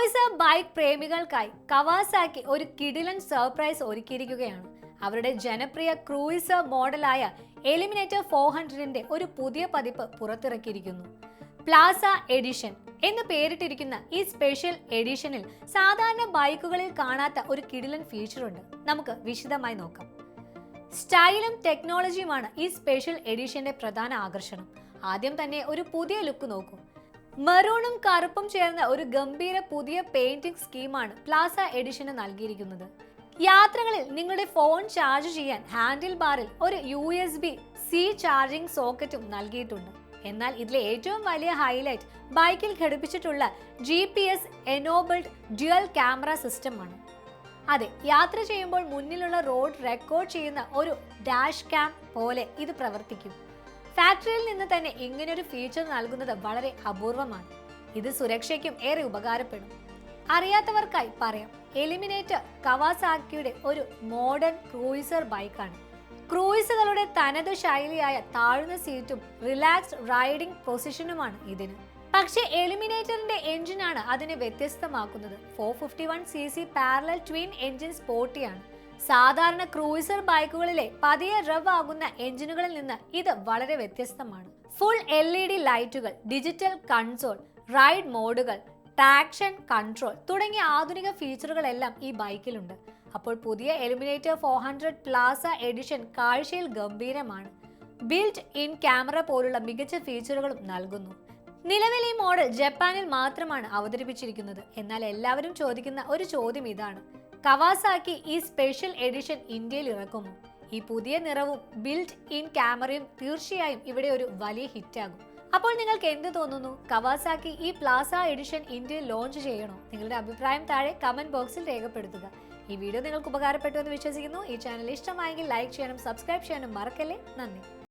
Cruiser bike പ്രേമികൾക്കായി Kawasaki ഒരു കിടിലൻ surprise ഒരുക്കിയിരിക്കുകയാണ്. അവരുടെ ജനപ്രിയ ക്രൂയിസർ മോഡലായ എലിമിനേറ്റർ ഫോർ ഹൺഡ്രഡിന്റെ ഒരു പുതിയ പതിപ്പ് പുറത്തിറക്കിയിരിക്കുന്നു. പ്ലാസ എഡിഷൻ എന്ന് പേരിട്ടിരിക്കുന്ന ഈ സ്പെഷ്യൽ എഡിഷനിൽ സാധാരണ ബൈക്കുകളിൽ കാണാത്ത ഒരു കിടിലൻ ഫീച്ചറുണ്ട് നമുക്ക് വിശദമായി നോക്കാം. സ്റ്റൈലും ടെക്നോളജിയുമാണ് ഈ സ്പെഷ്യൽ എഡിഷന്റെ പ്രധാന ആകർഷണം. ആദ്യം തന്നെ ഒരു പുതിയ ലുക്ക് നോക്കൂ. മെറൂണും കറുപ്പും ചേർന്ന ഒരു ഗംഭീര പുതിയ പെയിന്റിംഗ് സ്കീമാണ് പ്ലാസ എഡിഷന് നൽകിയിരിക്കുന്നത്. യാത്രകളിൽ നിങ്ങളുടെ ഫോൺ ചാർജ് ചെയ്യാൻ ഹാൻഡിൽ ബാറിൽ ഒരു U S B C charging സോക്കറ്റും നൽകിയിട്ടുണ്ട്. എന്നാൽ ഇതിലെ ഏറ്റവും വലിയ ഹൈലൈറ്റ് ബൈക്കിൽ ഘടിപ്പിച്ചിട്ടുള്ള G P S enabled dual camera സിസ്റ്റമാണ് അതെ യാത്ര ചെയ്യുമ്പോൾ മുന്നിലുള്ള റോഡ് റെക്കോർഡ് ചെയ്യുന്ന ഒരു ഡാഷ് ക്യാം പോലെ ഇത് പ്രവർത്തിക്കും. ഫാക്ടറിയിൽ നിന്ന് തന്നെ ഇങ്ങനൊരു ഫീച്ചർ നൽകുന്നത് വളരെ അപൂർവമാണ്. ഇത് സുരക്ഷയ്ക്കും ഏറെ ഉപകാരപ്പെടും. അറിയാത്തവർക്കായി പറയാം എലിമിനേറ്റർ കവാസാക്കിയുടെ ഒരു മോഡേൺ ക്രൂയിസർ ബൈക്കാണ് ക്രൂയിസുകളുടെ തനത് ശൈലിയായ താഴ്ന്ന സീറ്റും റിലാക്സ്ഡ് റൈഡിംഗ് പൊസിഷനുമാണ് ഇതിന്. പക്ഷേ എലിമിനേറ്ററിന്റെ എഞ്ചിനാണ് അതിനെ വ്യത്യസ്തമാക്കുന്നത്. Four fifty one C C parallel twin engine സ്പോർട്ടിയാണ് സാധാരണ ക്രൂയിസർ ബൈക്കുകളിലെ പതിയെ റവ് ആകുന്ന എഞ്ചിനുകളിൽ നിന്ന് ഇത് വളരെ വ്യത്യസ്തമാണ്. ഫുൾ എൽ ഇ ഡി ലൈറ്റുകൾ ഡിജിറ്റൽ കൺസോൾ റൈഡ് മോഡുകൾ ട്രാക്ഷൻ കൺട്രോൾ തുടങ്ങിയ ആധുനിക ഫീച്ചറുകളെല്ലാം ഈ ബൈക്കിലുണ്ട്. അപ്പോൾ പുതിയ Eliminator four hundred Plaza Edition കാഴ്ചയിൽ ഗംഭീരമാണ്. ബിൽറ്റ് ഇൻ ക്യാമറ പോലുള്ള മികച്ച ഫീച്ചറുകളും നൽകുന്നു. നിലവിൽ ഈ മോഡൽ ജപ്പാനിൽ മാത്രമാണ് അവതരിപ്പിച്ചിരിക്കുന്നത്. എന്നാൽ എല്ലാവരും ചോദിക്കുന്ന ഒരു ചോദ്യം ഇതാണ്. കവാസാക്കി ഈ സ്പെഷ്യൽ എഡിഷൻ ഇന്ത്യയിൽ ഇറക്കുമോ ഈ പുതിയ നിറവും ബിൽറ്റ് ഇൻ ക്യാമറയും തീർച്ചയായും ഇവിടെ ഒരു വലിയ ഹിറ്റാകും. അപ്പോൾ നിങ്ങൾക്ക് എന്ത് തോന്നുന്നു? കവാസാക്കി ഈ പ്ലാസ എഡിഷൻ ഇന്ത്യയിൽ ലോഞ്ച് ചെയ്യണോ? നിങ്ങളുടെ അഭിപ്രായം താഴെ കമന്റ് ബോക്സിൽ രേഖപ്പെടുത്തുക. ഈ വീഡിയോ നിങ്ങൾക്ക് ഉപകാരപ്പെട്ടു എന്ന് വിശ്വസിക്കുന്നു. ഈ ചാനൽ ഇഷ്ടമായെങ്കിൽ ലൈക്ക് ചെയ്യാനും സബ്സ്ക്രൈബ് ചെയ്യാനും മറക്കല്ലേ? നന്ദി.